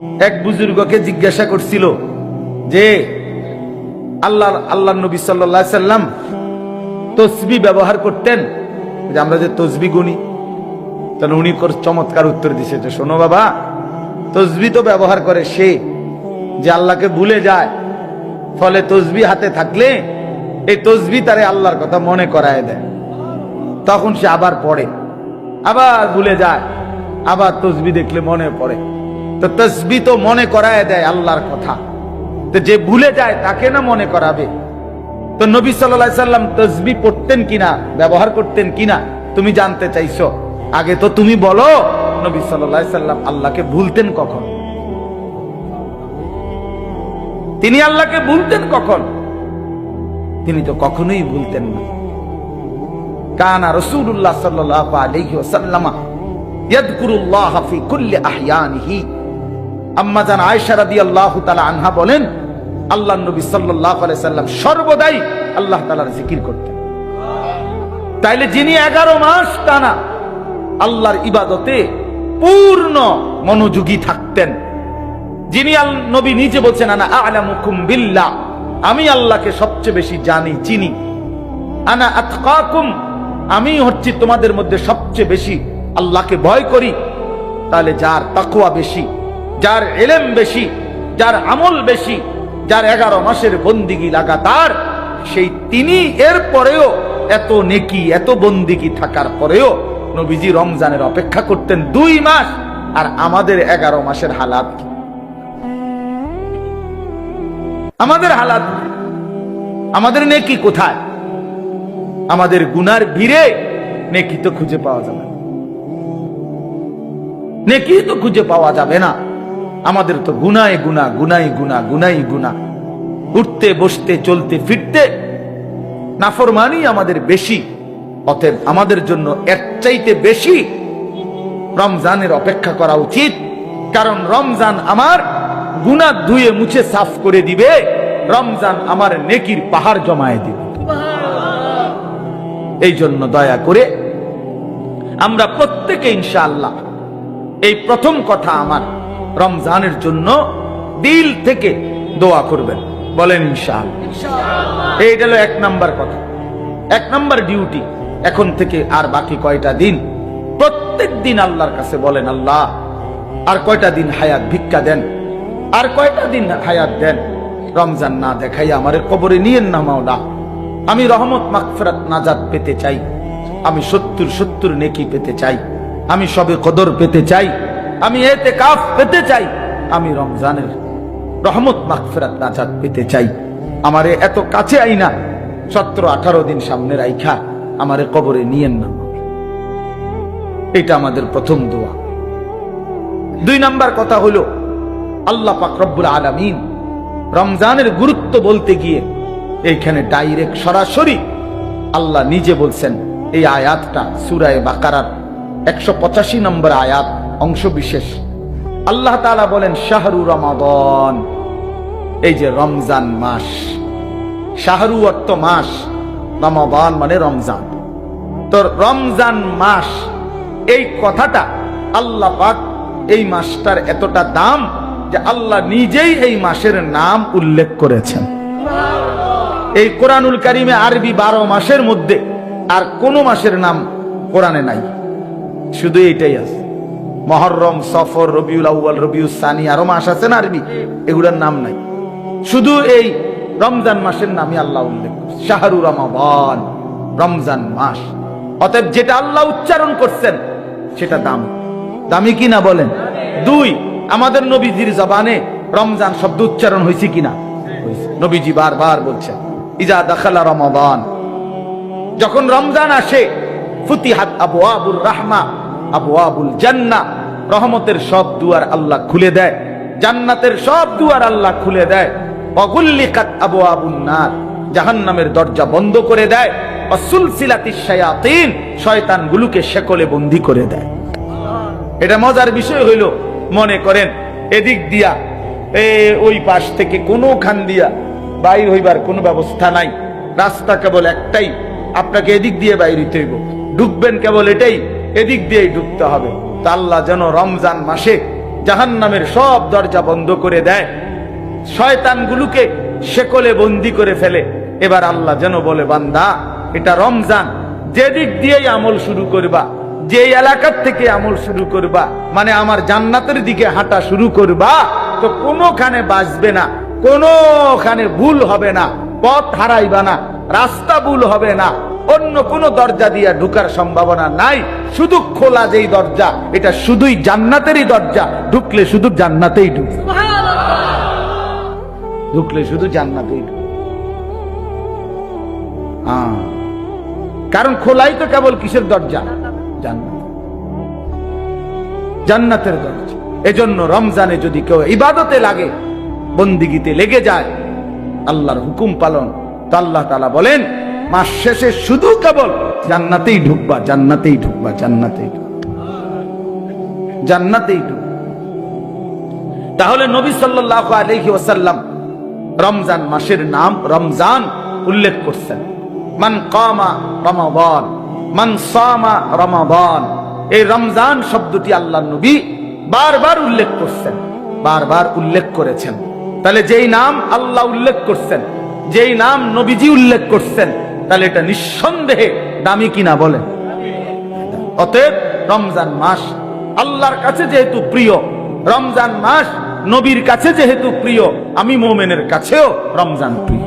এক বুজুর্গকে জিজ্ঞাসা করছিল যে আল্লাহ আল্লাহ নবী সাল্লাহ সাল্লাম তসবি ব্যবহার করতেন? যে আমরা যে তসবি গুনি। তাহলে উনি চমৎকার উত্তর দিছে যে, শোনো বাবা, তসবি তো ব্যবহার করে সে যে আল্লাহকে ভুলে যায়। ফলে তসবি হাতে থাকলে এই তসবি তারে আল্লাহর কথা মনে করায় দেয়। তখন সে আবার পড়ে। আবার ভুলে যায়। আবার তসবি দেখলে মনে পড়ে। তো তসবি তো মনে করায় দেয় আল্লাহর কথা। তো যে ভুলে যায়, তাকে না মনে করাবে? তো নবী সাল্লাহ সাল্লাম তসবি পড়তেন কিনা, ব্যবহার করতেন কিনা, তুমি জানতে চাইছো? আগে তো তুমি বলো, নবী সাল্লাহ সাল্লাম আল্লাহকে ভুলতেন কখন? তিনি আল্লাহকে ভুলতেন কখন? তিনি তো কখনোই ভুলতেন না। কানা রসুল্লাহ সাল্লাহ আলাইহি ওয়াসাল্লামা ইয়াদকুরুল্লাহ ফি কুল্লি আহয়ানিহি। আম্মা জান আয়েশা রাদিয়াল্লাহু তাআলা আনহা বলেন, আল্লাহ নবী আলাইহি সাল্লাম সর্বদাই আল্লাহ তাআলার জিকির করতেন। তাইলে যিনি 11 মাস টানা আল্লাহর ইবাদতে পূর্ণ মনোযোগী থাকতেন, যিনি আল নবী নিজে বলছেন, আনা আলা আলামুকুম বিল্লাহ আমি আল্লাহকে সবচেয়ে বেশি জানি, চিনি। আনা আতকাকুম আমি হচ্ছি তোমাদের মধ্যে সবচেয়ে বেশি আল্লাহকে ভয় করি। তাহলে যার তাকুয়া বেশি যার এলেম বেশি, যার আমল বেশি, যার এগারো মাসের বন্দিগি লাগাতার, সেই তিনি এর পরেও এত নেকি, এত বন্দিগি থাকার পরেও নবীজি রমজানের অপেক্ষা করতেন দুই মাস, আর আমাদের এগারো মাসের হালাত আমাদের হালাত আমাদের নেকি কোথায়? আমাদের গুনার ভিড়ে নেকি তো খুঁজে পাওয়া যাবে। নেকি তো খুঁজে পাওয়া যাবে না। আমাদের তো গুনায় গুনা গুনাই গুনা গুনাই গুনা। উঠতে, বসতে, চলতে, ফিরতে নাফরমানি আমাদের বেশি, অতএব আমাদের জন্য এর চাইতে বেশি রমজানের অপেক্ষা করা উচিত। কারণ রমজান আমার গুনা ধুয়ে মুছে সাফ করে দিবে, রমজান আমার নেকির পাহাড় জমায়ে দিবে। এই জন্য দয়া করে আমরা প্রত্যেকে ইনশাআল্লাহ, এই প্রথম কথা আমার রমজানের জন্য দিল থেকে দোয়া করবেন। বলেন ইনশাআল্লাহ। এইটা হলো এক নাম্বার কথা। এক নাম্বার ডিউটি এখন থেকে আর বাকি কয়টা দিন? প্রত্যেক দিন আল্লাহর কাছে বলেন আল্লাহ আর কয়টা দিন হায়াত ভিক্ষা দেন? আর কয়টা দিন হায়াত দেন? রমজান না দেখাই আমার কবরে নিয়েন না মাওলা। আমি রহমত মাকফরাত নাজাত পেতে চাই। আমি সত্তর সত্তর নেকি পেতে চাই। আমি সবে কদর পেতে চাই। আমি এতে কাফ পেতে চাই। আমি রমজানের রহমত মাকফরাত নাজাত পেতে চাই। আমারে এত কাছে আই না সতেরো আঠারো দিন সামনে রাইখা আমারে কবরে নিয়েন না। এটা আমাদের প্রথম দোয়া। দুই নাম্বার কথা হলো, আল্লাহ পাক রব্বুল আলামিন রমজানের গুরুত্ব বলতে গিয়ে এইখানে ডাইরেক্ট সরাসরি আল্লাহ নিজে বলছেন, এই আয়াতটা সুরায় বাকারার একশো পঁচাশি নম্বর আয়াত অংশ বিশেষ। আল্লাহ তাআলা বলেন, শাহরু রমাদন। এই যে রমজান মাস, শাহরু অর্থ মাস, রমাদান মানে রমজান। তো রমজান মাস, এই কথাটা আল্লাহ পাক এই মাসটার এতটা দাম যে আল্লাহ নিজেই এই মাসের নাম উল্লেখ করেছেন। এই কোরআনুল কারিমে আরবি বারো মাসের মধ্যে আর কোন মাসের নাম কোরআনে নাই। শুধু এইটাই আছে। মহরম, সফর, রবিউল আউ্বাল রবিউল সানি, আরও মাস আছে না আরবি? এগুলোর নাম নাই। শুধু এই রমজান মাসের নামই আল্লাহ উল্লেখ শাহরু রমাবান, রমজান মাস। অতএব যেটা আল্লাহ উচ্চারণ করছেন, সেটা দাম। দামি কিনা বলেন? দুই, আমাদের নবীজির জবানে রমজান শব্দ উচ্চারণ হয়েছে কিনা। নবীজি বারবার বলছেন, ইজা দাখালা রমাবান। যখন রমজান আসে, ফুতিহাত আবু আবুর রাহমা আবু আবুল জান্না। রহমতের সব দুয়ার আল্লাহ খুলে দেয়। জান্নাতের সব দুয়ার আল্লাহ খুলে দেয়। অগুল্লিকাত আবু আবুল নার। জাহান্নামের দরজা বন্ধ করে দেয়। শেকলে বন্দি করে দেয়। এটা মজার বিষয় মনে করেন, এদিক দিয়া, এ, ওই পাশ থেকে দিয়া বাইর হইবার কোনো ব্যবস্থা নাই। রাস্তা কেবল একটাই। আপনাকে এদিক দিয়ে বাইর ঢুকবেন কেবল এটাই। এদিক দিয়েই ঢুকতে হবে। তা আল্লাহ যেন রমজান মাসে জাহান্নামের সব দরজা বন্ধ করে দেয়। শয়তানগুলোকে শেকলে বন্দি করে ফেলে। এবার আল্লাহ যেন বলে, বান্দা, এটা রমজান। যেদিক দিয়েই আমল শুরু করবা যে এলাকার থেকে আমল শুরু করবা মানে আমার জান্নাতের দিকে হাঁটা শুরু করবা, তো কোনোখানে বাঁচবে না, কোনোখানে ভুল হবে না, পথ হারাইবা না, রাস্তা ভুল হবে না অন্য কোন দরজা দিয়ে ঢুকার সম্ভাবনা নাই। শুধু খোলা যেই দরজা এটা শুধুই জান্নাতেরই দরজা। ঢুকলে শুধু জান্নাতেই ঢুক। ঢুকলে শুধু জান্নাতেই ঢুক। কারণ খোলাই তো কেবল কিসের দরজা? জান্নাত। জান্নাতের দরজা। এজন্য রমজানে যদি কেউ ইবাদতে লাগে বন্দিগিতে লেগে যায় আল্লাহর হুকুম পালন তো আল্লাহ তালা বলেন মাস শেষে শুধু কেবল জান্নাতেই ঢুকবা জান্নাতেই ঢুকবা, জান্নাতেই জান্নাতেই ঢুক তাহলে নবী সাল্লাল্লাহু আলাইহি ওয়াসাল্লাম রমজান মাসের নাম রমজান উল্লেখ করছেন। মান কামা রমাদান, মান সামা রমাদান। এই রমজান শব্দটি আল্লাহ নবী বারবার উল্লেখ করছেন, বারবার উল্লেখ করেছেন। তাহলে যেই নাম আল্লাহ উল্লেখ করছেন, যেই নাম নবীজি উল্লেখ করছেন তাহলে এটা নিঃসন্দেহে দামি কিনা বলেন অতএব রমজান মাস আল্লাহর কাছে যেহেতু প্রিয়, রমজান মাস নবীর কাছে যেহেতু প্রিয়, আমি মোমেনের কাছেও রমজান প্রিয়।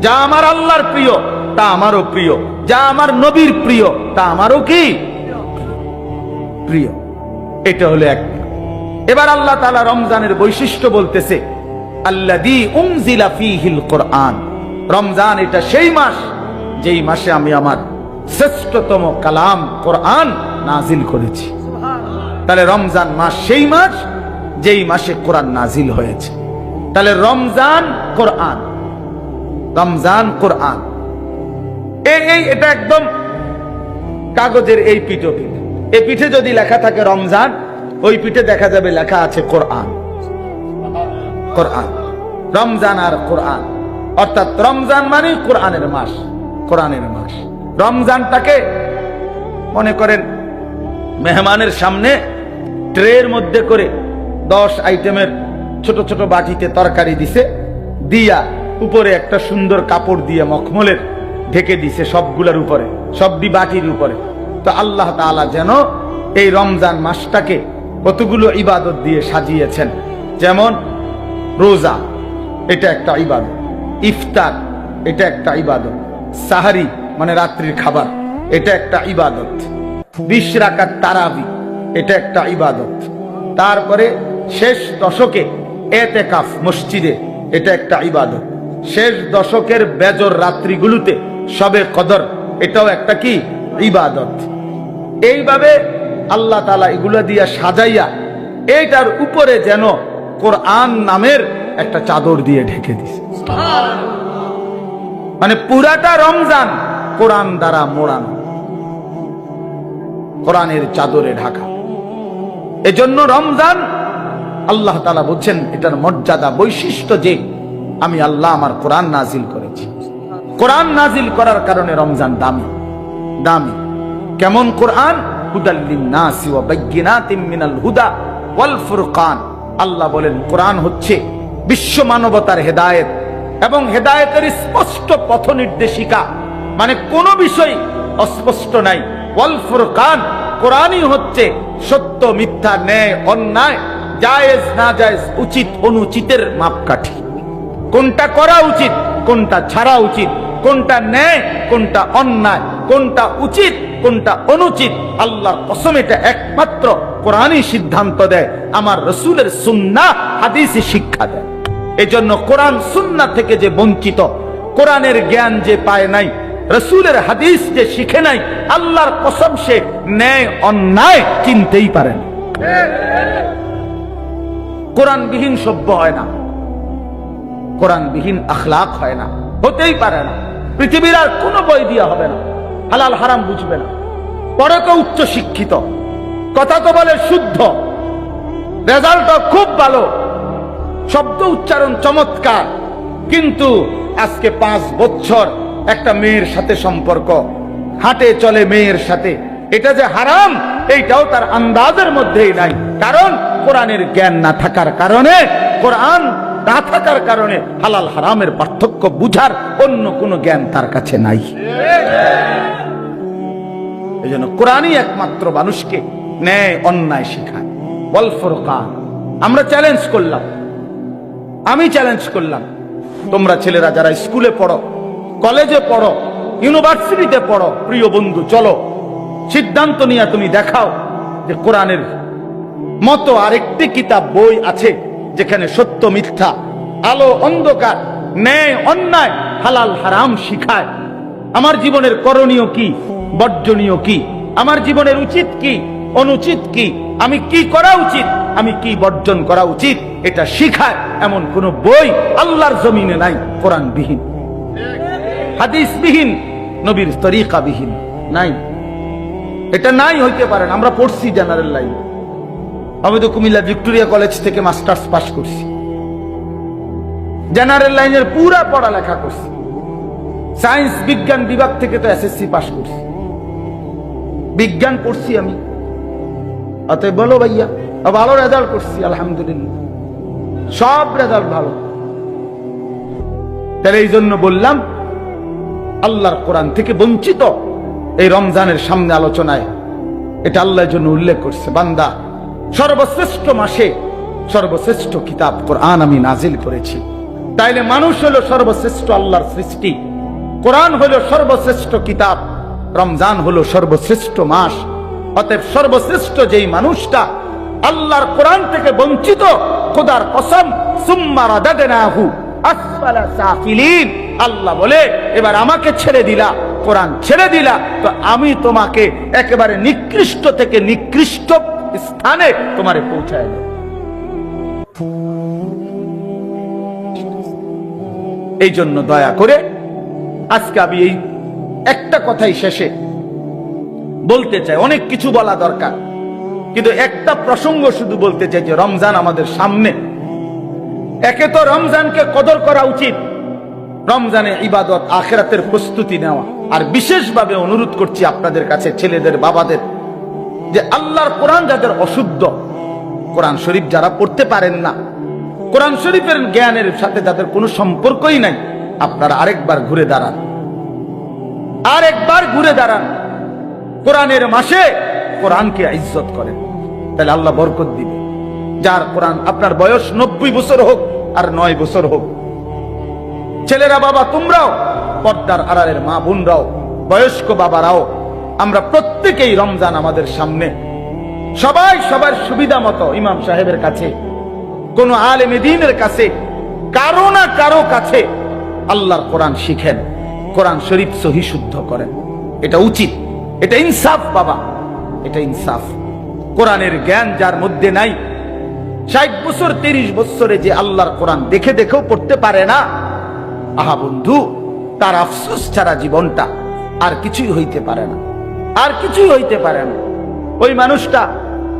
যা আমার আল্লাহর প্রিয়, তা আমারও প্রিয়। যা আমার নবীর প্রিয়, তা আমারও কি? প্রিয়। এটা হলো এক। এবার আল্লাহ তালা রমজানের বৈশিষ্ট্য বলতেছে আল্লাদি উমজিলা ফিহিল কোরআন। রমজান এটা সেই মাস, যেই মাসে আমি আমার শ্রেষ্ঠতম কালাম কোরআন নাজিল করেছি। তাহলে রমজান মাস সেই মাস, যেই মাসে কোরআন নাজিল হয়েছে। তাহলে রমজান কোরআন রমজান কোরআন। এই এটা একদম কাগজের এই পিঠো পিঠ এই পিঠে যদি লেখা থাকে রমজান, ওই পিঠে দেখা যাবে লেখা আছে কোরআন। কোরআন, রমজান আর কোরআন। অর্থাৎ রমজান মানে কোরআনের মাস কোরআনের মাস। রমজানটাকে মনে করেন মেহমানের সামনে ট্রের মধ্যে করে দশ আইটেমের ছোট ছোট বাটিতে তরকারি দিছে, দিয়া উপরে একটা সুন্দর কাপড় দিয়ে মখমলের ঢেকে দিছে সবগুলোর উপরে, সবটি বাটির উপরে। তো আল্লাহ তাআলা যেন এই রমজান মাসটাকে কতগুলো ইবাদত দিয়ে সাজিয়েছেন। যেমন রোজা, এটা একটা ইবাদত। ইফতার, এটা একটা ইবাদত। সাহারি মানে রাত্রির খাবার, এটা একটা ইবাদত। বিশ রাকাত তারাবি, এটা একটা ইবাদত। তারপরে শেষ দশকে এতেকাফ মসজিদে, এটা একটা ইবাদত। শেষ দশকের বেজর রাত্রিগুলোতে সবে কদর, এটাও একটা কি? ইবাদত। এইভাবে আল্লাহ তালা এগুলা দিয়া সাজাইয়া এইটার উপরে যেন কোরআন নামের একটা চাদর দিয়ে ঢেকে দিছে। মানে পুরাটা রমজান কোরআন দ্বারা মোড়ানো। কোরআনের চাদরে ঢাকা। এজন্য রমজান, আল্লাহ তালা বলছেন, এটার মর্যাদা, বৈশিষ্ট্য যে, আমি আল্লাহ আমার কোরআন নাজিল করেছি। কোরআন নাজিল করার কারণে রমজান দামি। দামি। কেমন কোরআন? হুদাল্লিন হুদা ওয়াল ফুরকান। আল্লাহ বলেন, কোরআন হচ্ছে বিশ্ব মানবতার হেদায়েত এবং হেদায়েতের স্পষ্ট পথ নির্দেশিকা। মানে কোন বিষয় অস্পষ্ট নাই। ওয়াল ফুরকান, কোরআনই হচ্ছে সত্য, মিথ্যা, ন্যায়, অন্যায়, জায়েজ না জায়েজ উচিত, অনুচিতের মাপকাঠি। কোনটা করা উচিত, কোনটা ছাড়া উচিত, কোনটা ন্যায়, কোনটা অন্যায়, কোনটা উচিত, কোনটা অনুচিত, আল্লাহর কসম এটা একমাত্র কোরআনই সিদ্ধান্ত দেয়, আমার রসুলের সুন্না হাদিসে শিক্ষা দেয়। এজন্য কোরআন সুন্না থেকে যে বঞ্চিত, কোরআনের জ্ঞান যে পায় নাই, রসুলের হাদিস যে শিখে নাই, আল্লাহর কসম সে ন্যায় অন্যায় চিনতেই পারেন কোরআন বিহীন সভ্য হয় না। কোরআন বিহীন আখলাক হয় না। হতেই পারে না। পৃথিবীর আর কোনো বই দিয়া হবে না। হালাল হারাম বুঝবে না। পরে তো উচ্চ শিক্ষিত। কথা তো বলে শুদ্ধ। রেজাল্টও খুব ভালো। শব্দ উচ্চারণ চমৎকার। কিন্তু আজকে পাঁচ বছর একটা মেয়ের সাথে সম্পর্ক। হাটে চলে মেয়ের সাথে। এটা যে হারাম, এইটাও তার আন্দাজের মধ্যেই নাই। কারণ কোরআনের জ্ঞান না থাকার কারণে, কোরআন না থাকার কারণে হালাল হারামের পার্থক্য বুঝার অন্য কোনো জ্ঞান তার কাছে নাই। এই জন্য কোরআনই একমাত্র মানুষকে ন্যায় অন্যায় শেখায়। বল ফোরকান। আমরা চ্যালেঞ্জ করলাম। আমি চ্যালেঞ্জ করলাম। তোমরা ছেলেরা যারা স্কুলে পড়ো কলেজে পড়ো ইউনিভার্সিটিতে পড়ো, প্রিয় বন্ধু, চলো। সিদ্ধান্ত নিয়ে তুমি দেখাও যে কোরআনের মতো আরেকটি কিতাব, বই আছে যেখানে সত্য মিথ্যা, আলো অন্ধকার, ন্যায়, অন্যায়, হালাল, হারাম শিখায়। আমার জীবনের করণীয় কি? বর্জনীয় কি? আমার জীবনের উচিত কি? অনুচিত কি? আমি কি করা উচিত? আমি কি বর্জন করা উচিত? এটা শিখায় এমন কোন বই আল্লাহর জমিনে নাই কোরআন বিহীন হাদিস বিহীন নবীর তরিকা বিহীন নাই। এটা নাই হইতে পারে না। আমরা পড়ছি জেনারেল লাইন আমি তো কুমিল্লা ভিক্টোরিয়া কলেজ থেকে মাস্টার্স পাস করছি। জেনারেল লাইনের পুরা পড়ালেখা করছি। সায়েন্স বিজ্ঞান বিভাগ থেকে তো এসএসসি পাস করছি। বিজ্ঞান পড়ছি আমি। অতএব বলো ভাইয়া, ভালো রেজাল্ট করছি, আলহামদুলিল্লাহ। সব রেজাল্ট ভালো। তাহলে এই জন্য বললাম, আল্লাহর কোরআন থেকে বঞ্চিত এই রমজানের সামনে আলোচনায়। এটা আল্লাহর জন্য উল্লেখ করছে, বান্দা, সর্বশ্রেষ্ঠ মাসে সর্বশ্রেষ্ঠ কিতাব কোরআন আমি নাজিল করেছি। তাইলে মানুষ হলো সর্বশ্রেষ্ঠ আল্লাহর সৃষ্টি। কোরআন হলো সর্বশ্রেষ্ঠ কিতাব। রমজান হলো সর্বশ্রেষ্ঠ মাস। অতএব সর্বশ্রেষ্ঠ যেই মানুষটা আল্লাহর কোরআন থেকে বঞ্চিত, খোদার কসম, সুম্মা রাদাদনাহু আসফালা সাফিলিন। আল্লাহ বলে, এবার আমাকে ছেড়ে দিলা, কোরআন ছেড়ে দিলা, তো আমি তোমাকে একেবারে নিকৃষ্ট থেকে নিকৃষ্ট স্থানে তোমারে পৌঁছায় দেব। এই জন্য দয়া করে আজকে আমি এই একটা কথাই শেষে বলতে চাই অনেক কিছু বলা দরকার। কিন্তু একটা প্রসঙ্গ শুধু বলতে চাই যে রমজান আমাদের সামনে। একে তো রমজানকে কদর করা উচিত। রমজানে ইবাদত আখেরাতের প্রস্তুতি নেওয়া। আর বিশেষভাবে অনুরোধ করছি আপনাদের কাছে, ছেলেদের, বাবাদের, যে আল্লাহর কোরআন যাদের অশুদ্ধ, কোরআন শরীফ যারা পড়তে পারেন না, কোরআন শরীফের জ্ঞানের সাথে যাদের কোনো সম্পর্কই নাই, আপনারা আরেকবার ঘুরে দাঁড়ান। আরেকবার ঘুরে দাঁড়ান। কোরআনের মাসে কোরআনকে ইজ্জত করেন। তাহলে আল্লাহ বরকত দিবে। যার কোরআন আপনার বয়স নব্বই বছর হোক আর নয় বছর হোক। ছেলেরা বাবা, তোমরাও, পর্দার আড়ালের মা বোনরাও, বয়স্ক বাবারাও, আমরা প্রত্যেকেই রমজান আমাদের সামনে। সবাই সবার সুবিধা মতো ইমাম সাহেবের কাছে, কোন আলেম দিনের কাছে, কারও না কারও কাছে আল্লাহর কোরআন শিখেন। কোরআন শরীফ সহি শুদ্ধ করেন। এটা উচিত। এটা ইনসাফ, বাবা। এটা ইনসাফ। কোরআনের জ্ঞান যার মধ্যে নাই, ষাট বছর, তিরিশ বছরে যে আল্লাহর কোরআন দেখে দেখেও পড়তে পারে না, আহা বন্ধু, তার আফসোস ছাড়া জীবনটা আর কিছুই হইতে পারে না। আর কিছুই হইতে পারে না। ওই মানুষটা,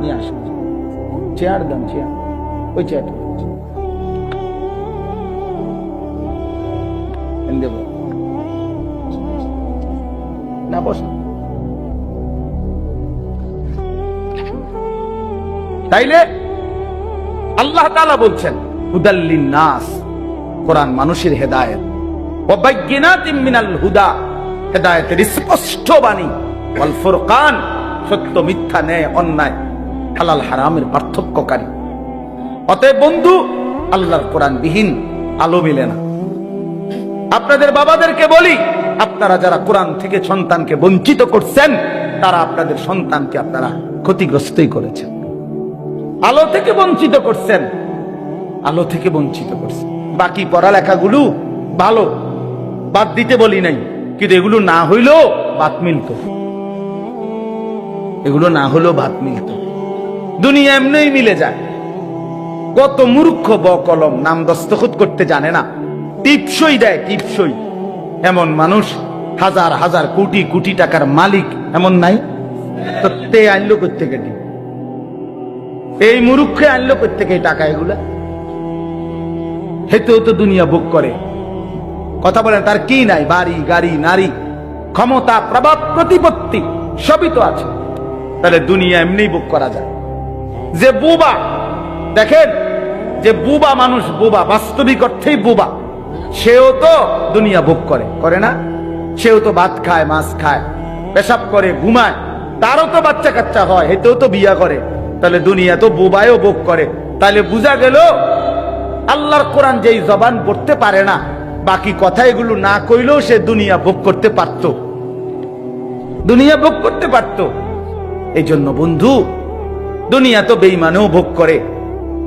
নিয়ে আসুন চেয়ার দেন, চেয়ার। ওই চেয়ারটা না, বস তাইলে আল্লাহ তাআলা বলছেন হুদাল্লিন নাস কোরআন মানুষের হেদায়েত। স্পষ্ট বাণী। সত্য, মিথ্যা, ন্যায়, অন্যায় হারামের পার্থক্যকারী। অতএব বন্ধু, আল্লাহর বিহীন আলো মিলে না। আপনাদের বাবাদেরকে বলি, আপনারা যারা কোরআন থেকে সন্তানকে বঞ্চিত করছেন, তারা আপনাদের সন্তানকে আপনারা ক্ষতিগ্রস্তই করেছেন। আলো থেকে বঞ্চিত করছেন। আলো থেকে বঞ্চিত করছেন। বাকি পড়ালেখাগুলো ভালো। বাদ দিতে বলি নাই। কিন্তু এগুলো না হইলেও বাদ মিলত। এগুলো না হলেও ভাত মিলত। দুনিয়া এমনিই মিলে যায়। কত মূর্খ ব কলম নাম দস্তখত করতে জানে না। টিপসই দেয়, টিপসই। এমন মানুষ হাজার হাজার কোটি কোটি টাকার মালিক এমন নাই। তো তে আনলো করতে কেটে এই মুরুক্ষে আনলো এই টাকা এগুলা? হেতেও তো দুনিয়া বুক করে। কথা বলেন, তার কি নাই? বাড়ি, গাড়ি, নারী, ক্ষমতা, প্রভাব, প্রতিপত্তি, সবই তো আছে। তাহলে দুনিয়া এমনি বুক করা যায়। যে বুবা, দেখেন, যে বুবা মানুষ বুবা, বাস্তবিক অর্থেই বুবা, সেও তো দুনিয়া ভোগ করে। করে না? সেও তো ভাত খায়, মাছ খায়, পেশাব করে, ঘুমায়, তারও তো বাচ্চা কাচ্চা হয়, হেতেও তো বিয়া করে। তাহলে দুনিয়া তো বুবায়ও ভোগ করে। তাহলে বোঝা গেল, আল্লাহর কোরআন যেই জবান পড়তে পারে না, বাকি কথা এগুলো না কইলেও সে দুনিয়া ভোগ করতে পারত। দুনিয়া ভোগ করতে পারত। এই জন্য বন্ধু, দুনিয়া তো বেইমানেও ভোগ করে,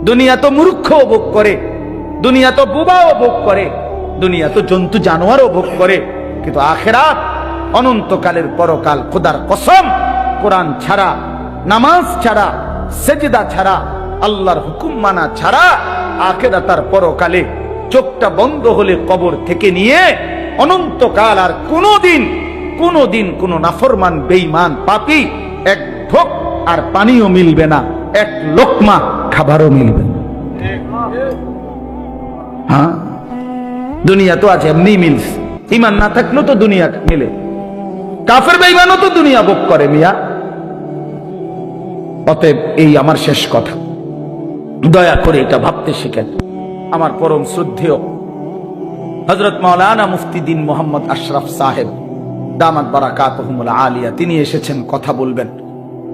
দুনিয়া তো মূর্খও ভোগ করে, দুনিয়া তো বুবাও ভোগ করে, দুনিয়া তো জন্তু জানোয়ারও ভোগ করে। কিন্তু আখেরাত, অনন্তকালের পরকাল, খোদার কসম, কোরআন ছাড়া, নামাজ ছাড়া সেজদা ছাড়া, আল্লাহর হুকুম মানা ছাড়া আখেরা তার পরকালে চোখটা বন্ধ হলে কবর থেকে নিয়ে অনন্তকাল আর কোনোদিন কোনোদিন কোনো নাফরমান বেইমান পাপি এক ঢোক আর পানিও মিলবে না, এক লোকমা খাবারও মিলবে না। হ্যাঁ? দুনিয়া তো আছে এমনি মিলস ইমান না থাকলেও তো দুনিয়া মিলে। কাফের বেইমানও তো দুনিয়া ভোগ করে মিয়া। অতএব এই আমার শেষ কথা। দয়া করে এটা ভাবতে শিখেন। আমার পরম শ্রদ্ধেয় হজরত মাওলানা মুফতি দিন মোহাম্মদ আশরাফ সাহেব, দামাত বারাকাত আলিয়া, তিনি এসেছেন, কথা বলবেন।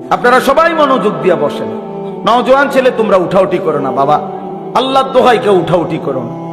আপনারা সবাই মনোযোগ দিয়া বসেন। নওজোয়ান ছেলে, তোমরা উঠাউটি করো না বাবা। আল্লাহ দোহাই কেউ উঠাউটি করো না।